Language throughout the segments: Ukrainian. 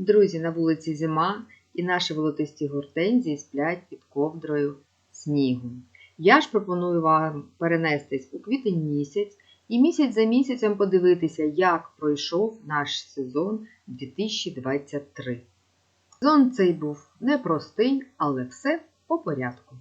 Друзі, на вулиці зима, і наші волотисті гортензії сплять під ковдрою снігу. Я ж пропоную вам перенестись у квітень місяць і місяць за місяцем подивитися, як пройшов наш сезон 2023. Сезон цей був непростий, але все по порядку.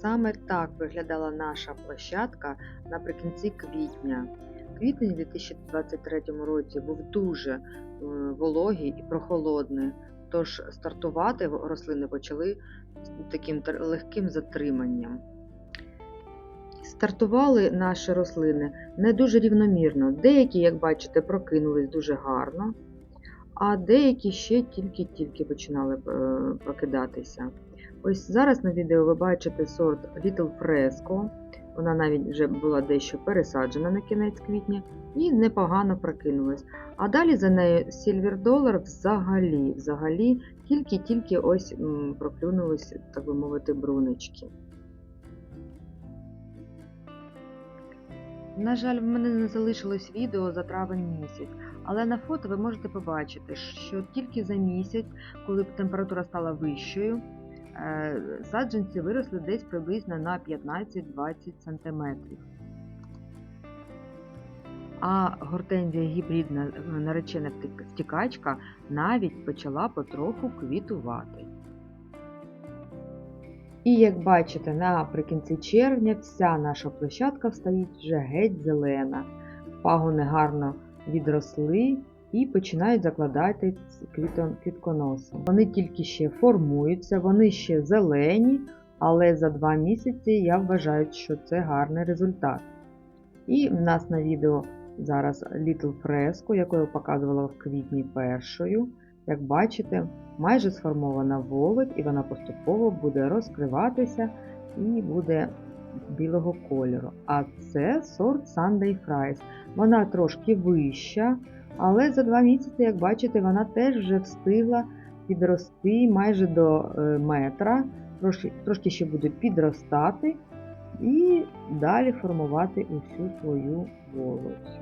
Саме так виглядала наша площадка наприкінці квітня. Квітень у 2023 році був дуже е, вологий і прохолодний, тож стартувати рослини почали з таким легким затриманням. Стартували наші рослини не дуже рівномірно. Деякі, як бачите, прокинулись дуже гарно, а деякі ще тільки-тільки починали е, прокидатися. Ось зараз на відео ви бачите сорт Little Fresco. Вона навіть вже була дещо пересаджена на кінець квітня і непогано прокинулась. А далі за нею Silver Dollar взагалі, взагалі тільки-тільки ось проклюнулись, так би мовити, брунечки. На жаль, в мене не залишилось відео за травень місяць, але на фото ви можете побачити, що тільки за місяць, коли температура стала вищою, саджанці виросли десь приблизно на 15-20 см. А гортензія гібридна е, наречена втікачка навіть почала потроху квітувати. І як бачите, наприкінці червня вся наша площадка стоїть вже геть зелена. Пагони гарно відросли і починають закладати квітконоси. Вони тільки ще формуються, вони ще зелені, але за два місяці я вважаю, що це гарний результат. І в нас на відео зараз Little Fresco, яку я показувала в квітні першою. Як бачите, майже сформована волоть, і вона поступово буде розкриватися і буде білого кольору. А це сорт Sunday Fries. Вона трошки вища, але за два місяці, як бачите, вона теж вже встигла підрости майже до е, метра. Трошки, трошки ще буде підростати і далі формувати усю свою волоть.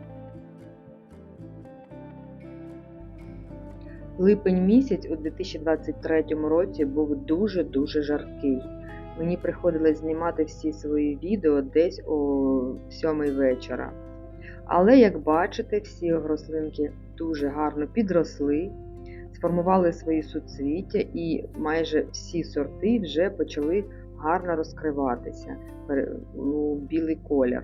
Липень місяць у 2023 році був дуже-дуже жаркий. Мені приходилось знімати всі свої відео десь о 7 вечора. Але, як бачите, всі рослинки дуже гарно підросли, сформували свої суцвіття і майже всі сорти вже почали гарно розкриватися у білий колір.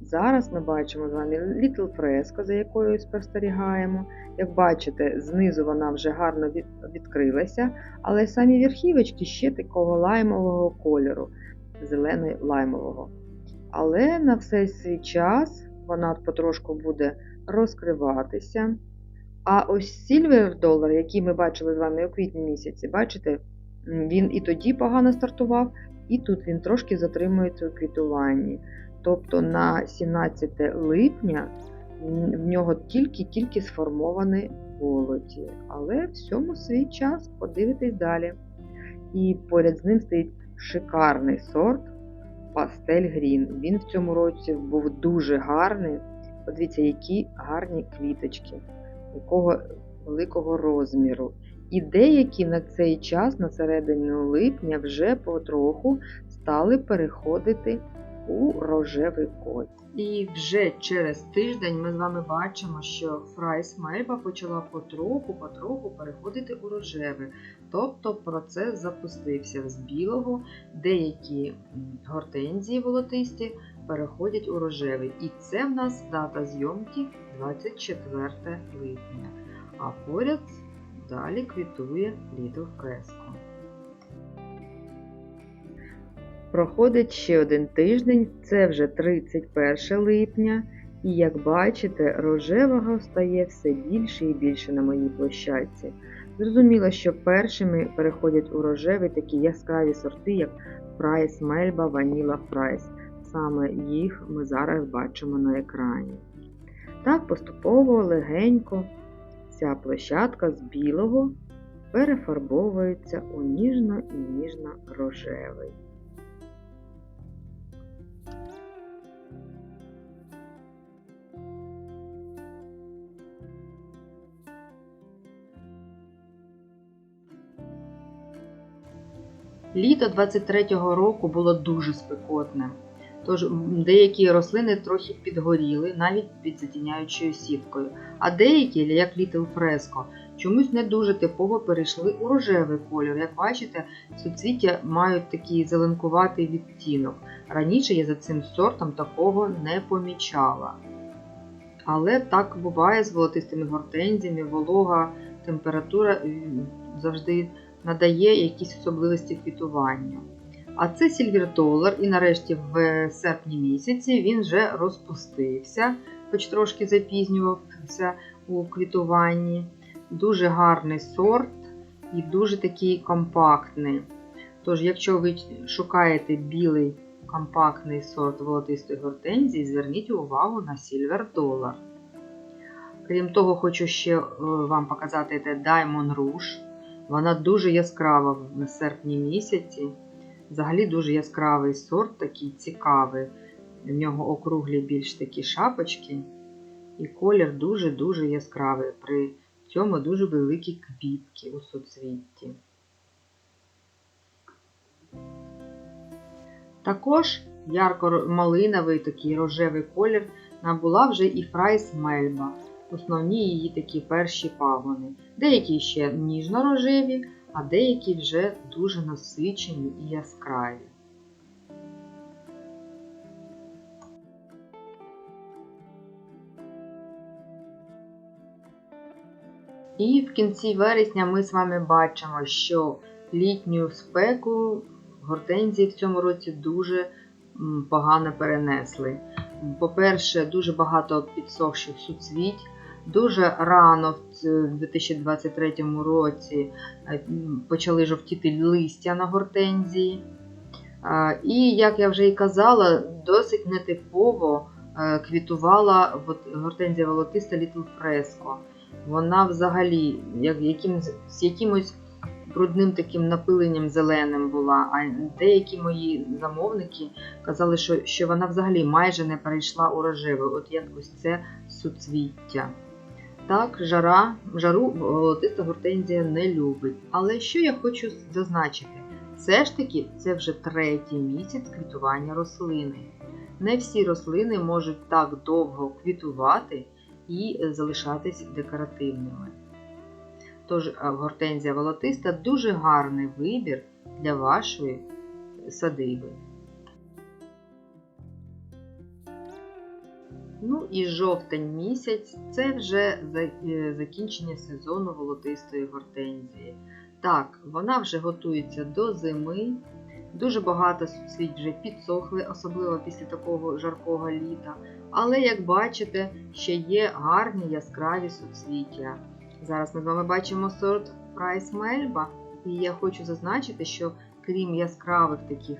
Зараз ми бачимо з вами Little Fresco, за якою спостерігаємо. Як бачите, знизу вона вже гарно відкрилася, але самі верхівочки ще такого лаймового кольору, зелено-лаймового. Але на все свій час вона потрошку буде розкриватися. А ось Silver Dollar, який ми бачили з вами у квітні місяці, бачите, він і тоді погано стартував, і тут він трошки затримується у квітуванні. Тобто на 17 липня в нього тільки-тільки сформовані волоті. Але всьому свій час подивитись далі. І поряд з ним стоїть шикарний сорт Пастель Грін. Він в цьому році був дуже гарний. Подивіться, які гарні квіточки, якого великого розміру. І деякі на цей час, на середину липня, вже потроху стали переходити у рожевий колір. І вже через тиждень ми з вами бачимо, що Фрайс Мельба почала потроху-потроху переходити у рожевий. Тобто процес запустився з білого, деякі гортензії волотисті переходять у рожевий. І це в нас дата зйомки 24 липня. А поряд далі квітує Little Fresco. Проходить ще один тиждень, це вже 31 липня, і як бачите, рожевого стає все більше і більше на моїй площадці. Зрозуміло, що першими переходять у рожевий такі яскраві сорти, як Price Melba, Vanilla Price. Саме їх ми зараз бачимо на екрані. Так поступово легенько ця площадка з білого перефарбовується у ніжно і ніжно рожевий. Літо 23-го року було дуже спекотним. Тож деякі рослини трохи підгоріли навіть під затіняючою сіткою, а деякі, як Little Fresco, чомусь не дуже типово перейшли у рожевий кольор. Як бачите, суцвіття мають такий зеленкуватий відтінок. Раніше я за цим сортом такого не помічала. Але так буває з волотистими гортензіями, волога, температура завжди надає якісь особливості квітування. А це Dollar, і нарешті в серпні місяці він вже розпустився, хоч трошки запізнювався у квітуванні. Дуже гарний сорт і дуже такий компактний. Тож, якщо ви шукаєте білий компактний сорт волотистої гортензії, зверніть увагу на Silver Dollar. Крім того, хочу ще е, вам показати це Diamond Rouge. Вона дуже яскрава в серпні місяці. Взагалі дуже яскравий сорт, такий цікавий. В нього округлі більш такі шапочки. І колір дуже-дуже яскравий. При цьому дуже великі квітки у соцвітті. Також ярко-малиновий такий рожевий колір набула вже і Фрайс Мельба. Основні її такі перші пагони. Деякі ще ніжно-рожеві, а деякі вже дуже насичені і яскраві. І в кінці вересня ми з вами бачимо, що літню спеку гортензії в цьому році дуже погано перенесли. По-перше, дуже багато підсохших суцвіть. Дуже рано в 2023 році е, почали жовтіти листя на гортензії. І, як я вже і казала, досить нетипово е, квітувала гортензія волотиста Little Fresco. Вона взагалі як, яким, з якимось брудним таким напиленням зеленим була. А деякі мої замовники казали, що, що вона взагалі майже не перейшла у рожевий, от як ось це суцвіття. Так, жара, жару волотиста гортензія не любить. Але що я хочу зазначити? Все ж таки, це вже третій місяць квітування рослини. Не всі рослини можуть так довго квітувати і залишатись декоративними. Тож е, гортензія волотиста дуже гарний вибір для вашої садиби. Ну і жовтень місяць це вже е, закінчення сезону волотистої гортензії. Так, вона вже готується до зими. Дуже багато суцвіть вже підсохли, особливо після такого жаркого літа. Але, як бачите, ще є гарні яскраві суцвіття. Зараз ми з вами бачимо сорт Price Melba, і я хочу зазначити, що крім яскравих таких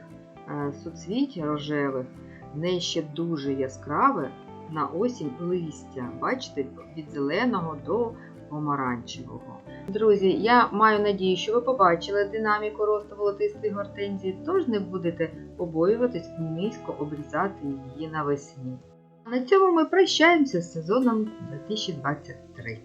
е, суцвіть рожевих, в неї ще дуже яскраве на осінь листя. Бачите, від зеленого до помаранчевого. Друзі, я маю надію, що ви побачили динаміку росту волотистої гортензії, тож не будете побоюватись низько обрізати її навесні. На цьому ми прощаємося з сезоном 2023.